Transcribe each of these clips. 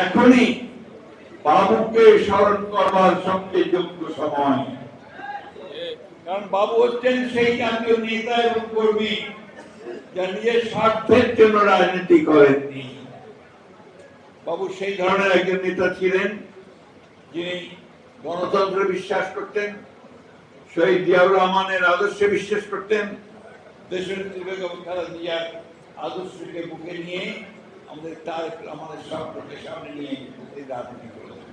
এখনই বাবুকে স্মরণ করবার সবচেয়ে যোগ্য সময়। কারণ বাবু হচ্ছেন সেই জাতীয় নেতা এবং কর্মী যা নিজের স্বার্থের জন্য রাজনীতি করেননি। বাবু সেই ধরনের একজন নেতা ছিলেন, যিনি গণতন্ত্রে বিশ্বাস করতেন, শহীদ জিয়াউর রহমানের আদর্শে বিশ্বাস করতেন দেশের আদর্শকে বুকে নিয়ে আমাদের তার আমাদের সবকে সামনে নিয়ে এই রাজনীতি করেছেন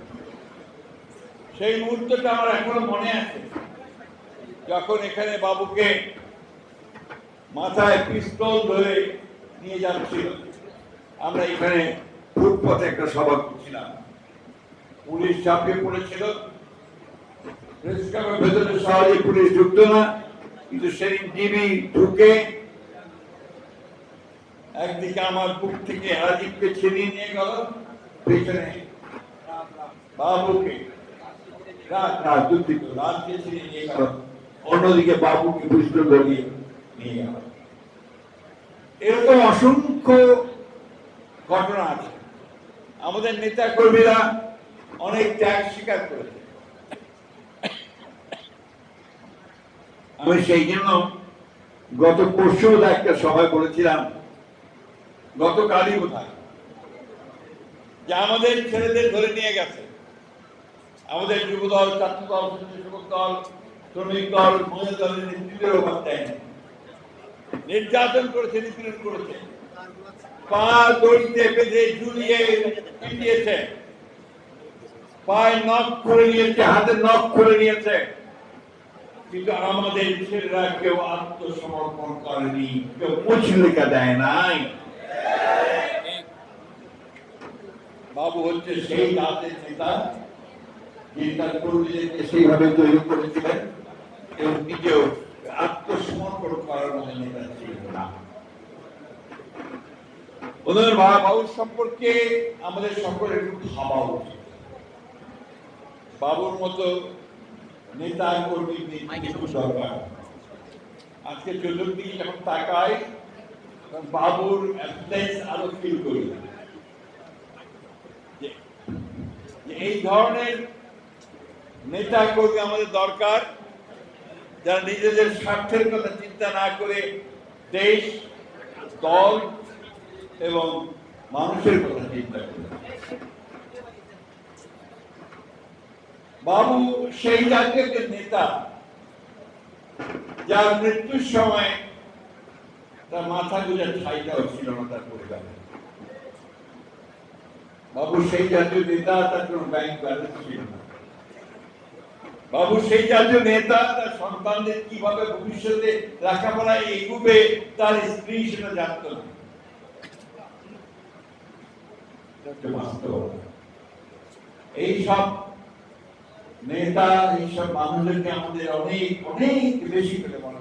সেই মুহূর্তটা আমার এখনও মনে আছে। যখন এখানে বাবুকে মাথায় পিস্তল ধরে নিয়ে যাচ্ছিল, আমরা এখানে ফুটপথে একটা সভা করছিলাম। পুলিশ ঝাঁপিয়ে পড়েছিল। প্রেস ক্লাবের ভেতরে সহজে পুলিশ ঢুকতো না, কিন্তু সেদিন টিভি ঢুকে একদিকে আমার বুক থেকে রাজীবকে ছিনিয়ে নিয়ে গেল, পেছনে বাবুকে অন্যদিকে বাবুকে পিস্তল ধরিয়ে নিয়ে গেল। এরকম অসংখ্য ঘটনা আছে। আমাদের নেতা কর্মীরা অনেক ত্যাগ স্বীকার করেছে। আমি সেই জন্য গত পরশু একটা সভায় বলেছিলাম গতকালই বোধহয় যে আমাদের ছেলেদের ধরে নিয়ে গেছে। আমাদের যুব দল ছাত্র দল স্বেচ্ছাসেবক দল, শ্রমিক দল, মহিলা দলের নেতৃত্বের অভাব দেয়নি। নির্যাতন করেছে, নিপীড়ন করেছে। পা দড়িতে বেঁধে ঝুলিয়ে পিটিয়েছে। পায়ে নখ করে নিয়েছে, হাতে নখ করে নিয়েছে। কিন্তু আমাদের ছেলেরা কেউ আত্মসমর্পণ করেনি, কেউ মুচলিকা দেয় নাই। বাবু হচ্ছে সেই রাতের নেতা যিনি তার কর্মীদেরকে সেইভাবে তৈরি করেছিলেন এবং নিজেও আত্মসমর্পণ করার মতো নেতা ছিলেন না। বাবুর সম্পর্কে আমাদের সকলের একটু ভাবা উচিত। বাবুর মতো নেতা কর্মী দরকার। আজকে চতুর্দিকে যখন তাকাই তখন বাবুর আরও ফিল করি যে- যে এই ধরনের নেতা কর্মী আমাদের দরকার, যারা নিজেদের স্বার্থের কথা চিন্তা না করে দেশ, দল এবং মানুষের কথা চিন্তা করে। বাবু, সেই জাতীয় নেতা, যার মৃত্যুর সময় তার মাথা গুজার ঠাইটাও ছিল না তার পরিবারে। বাবু, সেই জাতীয় নেতা তার কোনো ব্যাংক ব্যালেন্স ছিল না। বাবু, সেই জাতীয় নেতা তার সন্তানদের কীভাবে ভবিষ্যতে এগুবে, তার স্ত্রী সেটা জানত না এটা এই সব নেতা, এইসব মানুষদেরকে আমাদের অনেক অনেক বেশি করে মনে